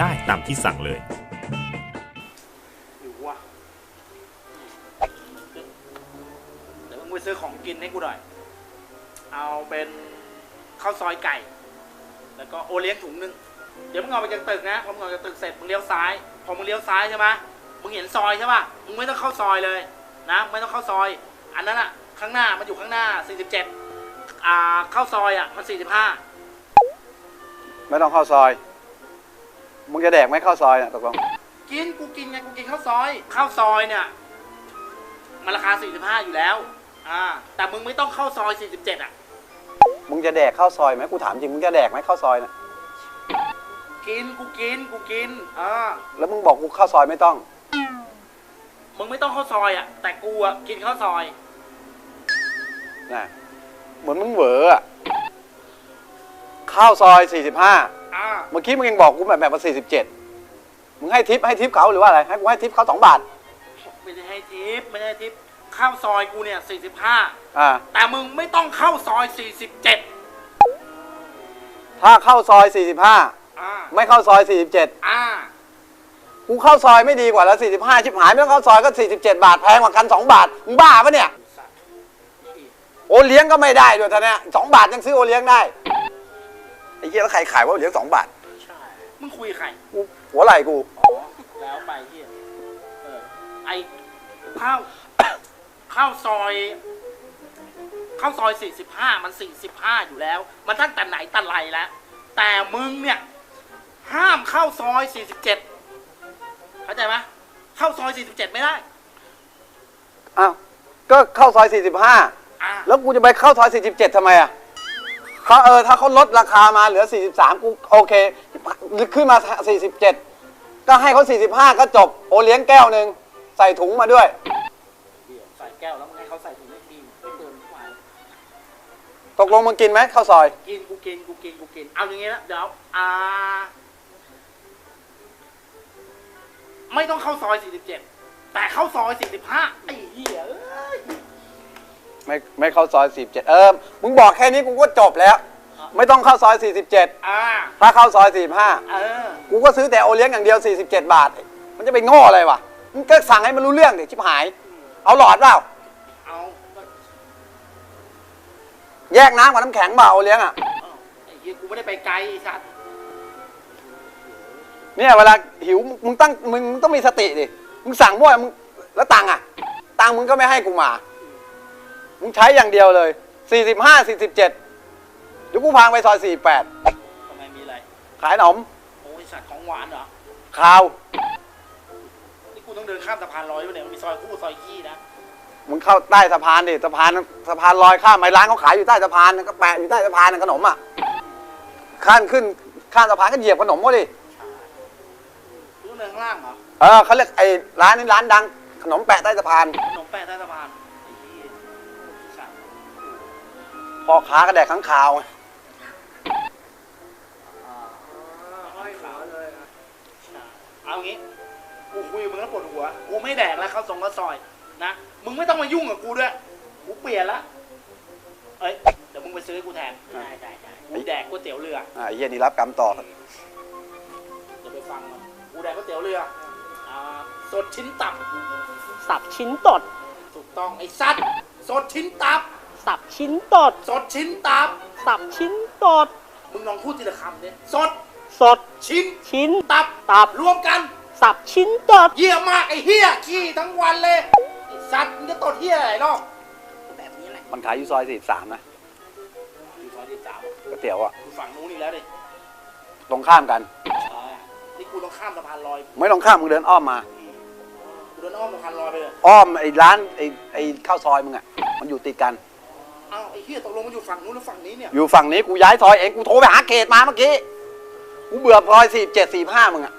ได้ตามที่สั่งเลยหิวว่ะเดี๋ยวมึงไปซื้อของกินให้กูหน่อย เอาเป็นข้าวซอยไก่ แล้วก็โอเลี้ยงถุงหนึง เดี๋ยวมึงเอาไปจากตึกนะพอมึงเอาจากตึกเสร็จมึงเลี้ยวซ้าย พอมึงเลี้ยวซ้ายใช่ไหมมึงเห็นซอยใช่ป่ะ มึงไม่ต้องเข้าซอยเลยนะ ไม่ต้องเข้าซอย อันนั้นอะข้างหน้ามันอยู่ข้างหน้า 47อ่าเข้าซอยอะมัน 45 ไม่ต้องเข้าซอย มึงจะแดกไหมเข้าซอยน่ะตกลงกินกูกินไงกูกินข้าวซอยข้าวซอยเนี่ยมันราคา 45 อยู่แล้วอ่าแต่มึงไม่ต้องเข้าซอย 47 อะ มึงจะแดกเข้าซอยไหมกูถามจริงมึงจะแดกไหมเข้าซอยน่ะกินกูกินกูกินอ่าแล้วมึงบอกกูเข้าซอยไม่ต้อง มึงไม่ต้องเข้าซอยอะ แต่กูอะกินข้าวซอยนะเหมือนมึงเหวออะเข้าซอย 45อ่าเมื่อกี้มึงยังบอกกูแบบแบบว่า47มึงให้ทิปให้ทิปเขาหรือว่าอะไร ให้กูให้ทิปเขาสองบาท ไม่ได้ให้ทิปไม่ได้ให้ทิปข้าวซอยกูเนี่ย45อ่า แต่มึงไม่ต้องเข้าซอย47ถ้าเข้าซอย45อ่าไม่เข้าซอย47อ่ากูเข้าซอยไม่ดีกว่าแล้ว45ชิบหายไม่ต้องเข้าซอยก็47บาทแพงกว่ากัน2บาทมึงบ้าปะเนี่ย สัตว์โอเลี้ยงก็ไม่ได้ด้วยท่านเนี่ยสองบาทยังซื้อโอเลี้ยงได้ไอ้เหี้ยแล้วใครขายว่าโอเลี้ยงสองบาทใช่ มึงคุยกับใครกูหัวไหล่กู อ๋อแล้วไปที่เออไอข้าวข้าวซอยข้าวซอย 45 มัน 45 อยู่แล้ว มันตั้งแต่ไหนแต่ไรแล้ว แต่มึงเนี่ย ห้ามเข้าซอย 47 เข้าใจไหมเข้าซอย 47 ไม่ได้ อ้าว ก็เข้าซอย45อ่าแล้วกูจะไปเข้าซอย 47ทำไมอะ เขาเออถ้าเขาลดราคามาเหลือ 43กูโอเคขึ้นมา 47 ก็ให้เขา45 ก็จบ โอเลี้ยงแก้วหนึ่งใส่ถุงมาด้วยเดี๋ยวใส่แก้วแล้วมึงให้เขาใส่ถุงไม่ดีไม่เติมทุกวันตกลงมึงกินไหมข้าวซอย กินกูกินกูกินกูกิน เอาอย่างงี้นะเดี๋ยวอ่า ไม่ต้องเข้าซอย 47 แต่เข้าซอย 45ไอ้เหี้ยเอ้ย ไม่ไม่เข้าซอย 47 เออ มึงบอกแค่นี้กูก็จบแล้ว ไม่ต้องเข้าซอย 47 อ่า ถ้าเข้าซอยเออ45กูก็ซื้อแต่โอเลี้ยงอย่างเดียว 47 บาท มันจะไปโง่อะไรวะมึงก็สั่งให้มันรู้เรื่องดิชิบหาย เอาหลอดเปล่า เอาก็แยกน้ำกับน้ำแข็งเปล่าโอเลี้ยงอะ เอาไอ้เหี้ยกูไม่ได้ไปไกลไอ้สัตว์เนี่ยเวลาหิวมึงมึงตั้งมึงมึงต้องมีสติดิ มึงสั่งมั่วมึงแล้วตังค์อะ ตังค์มึงก็ไม่ให้กูมา มึงใช้อย่างเดียวเลย 45 47เดี๋ยวกูพางไปซอย ทำไมมีอะไร48 ขายขนมโอ้ยสัตว์ของหวานเหรอ ข้าว นี่กูต้องเดินข้ามสะพานลอยไปเนี่ยมันมีซอยคู่ซอยขี้นะ มึงเข้าใต้สะพานดิสะพานสะพานลอยข้ามไปร้านเขาขายอยู่ใต้สะพานก็แปะอยู่ใต้สะพานน่ะขนมอะข้ามขึ้นข้ามสะพานก็เหยียบขนมก็ดิกูต้องเดินข้างล่างเหรอ เออเขาเรียกไอ้ร้านนี้ร้านดัง ขนมแปะใต้สะพาน ขนมแปะใต้สะพาน พ่อค้าก็แดกข้างข่าวไงห้อยขาเลยอะเอางี้ กูคุยกับมึงแล้วปวดหัว กูไม่แดกแล้วข้าวซองข้าวซอยนะ มึงไม่ต้องมายุ่งกับกูด้วย กูเปลี่ยนละ เอ้ย เดี๋ยวมึงไปซื้อให้กูแทน ได้ได้ได้กูแดกก๋วยเตี๋ยวเรือ อ่าไอ้เหี้ยนี่รับกรรมต่ออย่าไปฟังมัน กูแดกก๋วยเตี๋ยวเรือ อ่า สดชิ้นตับ สับชิ้นตด ถูกต้องไอ้สัตว์ สดชิ้นตับ สับชิ้นตด สดชิ้นตับ สับชิ้นตด มึงลองพูดทีละคำเนี่ยสด สด ชิ้น ชิ้น ตับ ตับ รวมกัน สับชิ้นตดเยี่ยมากไอ้เฮียขี้ทั้งวันเลยไอ้สัตว์มึงจะตดเฮียอะไรเนาะแบบนี้แหละมันขายอยู่ซอย43นะอยู่ซอยที่สามก๋วยเตี๋ยวอะอยู่ฝั่งนู้นนี่แล้วดิตรงข้ามกัน อ่านี่กูต้องข้ามสะพานลอยไม่ต้องข้ามมึงเดินอ้อมมา กูเดินอ้อมสะพานลอยไปเลยอ้อมไอ้ร้านไอ้ไอ้ข้าวซอยมึงอะมันอยู่ติดกันเอ้า ไอ้เฮียตกลงมันอยู่ฝั่งนู้นหรือฝั่งนี้เนี่ย อยู่ฝั่งนี้กูย้ายซอยเองกูโทรไปหาเขตมาเมื่อกี้ กูเบื่อซอยสี่เจ็ดสี่ห้ามึงอะ